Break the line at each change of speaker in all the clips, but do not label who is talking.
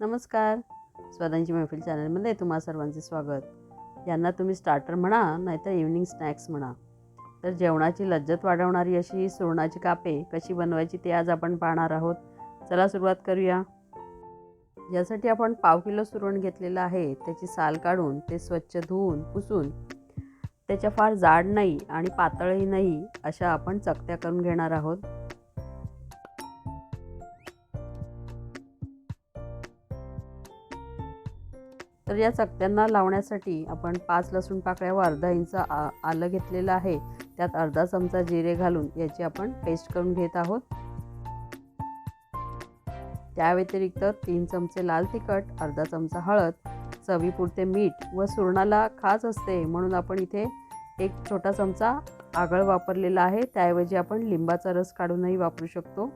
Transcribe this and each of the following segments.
नमस्कार. स्वदांची मैफिल चॅनलमध्ये तुम्हा सर्वांचे स्वागत. यांना तुम्ही स्टार्टर म्हणा नाहीतर इव्हनिंग स्नॅक्स म्हणा. तर जेवणाची लज्जत वाढवणारी अशी सुरणाची कापे कशी बनवायची ते आज आपण पाहणार आहोत. चला सुरुवात करूया. यासाठी आपण पाव किलो सुरण घेतलेलं आहे त्याची साल काढून ते स्वच्छ धुवून पुसून त्याच्या फार जाड नाही आणि पातळही नाही अशा आपण चकत्या करून घेणार आहोत. तर या चकत्यांना लावण्यासाठी आपण पाच लसूण पाकळ्या व अर्धा इंच आ आलं घेतलेलं आहे. त्यात अर्धा चमचा जिरे घालून याची आपण पेस्ट करून घेत आहोत. त्या व्यतिरिक्त तीन चमचे लाल तिखट अर्धा चमचा हळद चवीपुरते मीठ व सुरणाला खास असते म्हणून आपण इथे एक छोटा चमचा आगळ वापरलेला आहे. त्याऐवजी आपण लिंबाचा रस काढूनही वापरू शकतो.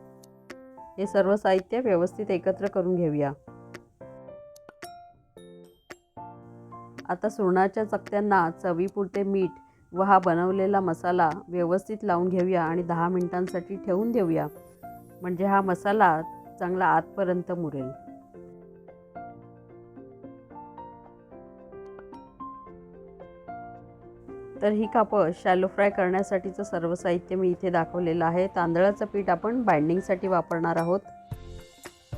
हे सर्व साहित्य व्यवस्थित एकत्र करून घेऊया. आता सुरणाच्या चकत्यांना चवीपुरते मीठ व हा बनवलेला मसाला व्यवस्थित लावून घेऊया आणि दहा मिनिटांसाठी ठेवून देऊया. म्हणजे हा मसाला चांगला आतपर्यंत मुरेल. तर ही कापं शॅलो फ्राय करण्यासाठीचं सर्व साहित्य मी इथे दाखवलेलं आहे. तांदळाचं पीठ आपण बाइंडिंगसाठी वापरणार आहोत.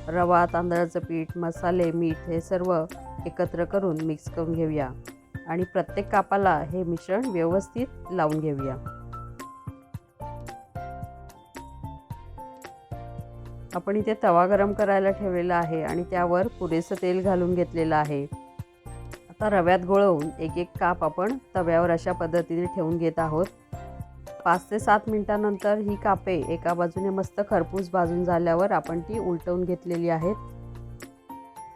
रवा तांदळाचं पीठ मसाले मीठ हे सर्व एकत्र करून मिक्स करून घेऊया. आणि प्रत्येक कापाला हे मिश्रण व्यवस्थित लावून घेऊया. आपण इथे तवा गरम करायला ठेवलेला आहे आणि त्यावर पुरेसं तेल घालून घेतलेलं आहे. आता रव्यात गोळवून एक एक काप आपण तव्यावर अशा पद्धतीने ठेवून घेत आहोत. पाच ते सात मिनटानंतर ही कापे एका बाजूने मस्त खरपूस भाजून झाल्यावर आपण ती उलटवून घेतलेली आहेत.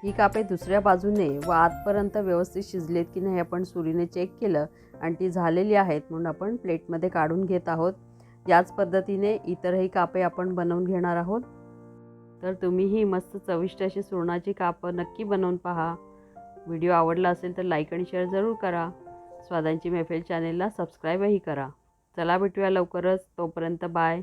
ही कापे दुसऱ्या बाजूने व आतपर्यंत व्यवस्थित शिजलेत की नाही आपण सुरीने चेक केलं आणि ती झालेली आहेत म्हणून आपण प्लेटमध्ये काढून घेत आहोत. याच पद्धतीने इतरही कापे आपण बनवून घेणार आहोत. तर तुम्हीही मस्त चविष्ट अशी सुरणाची कापं नक्की बनवून पहा. व्हिडिओ आवडला असेल तर लाईक आणि शेअर जरूर करा. स्वादांची मैफिल चॅनेलला सबस्क्राईबही करा. चला भेटूया लवकरच. तोपर्यंत बाय.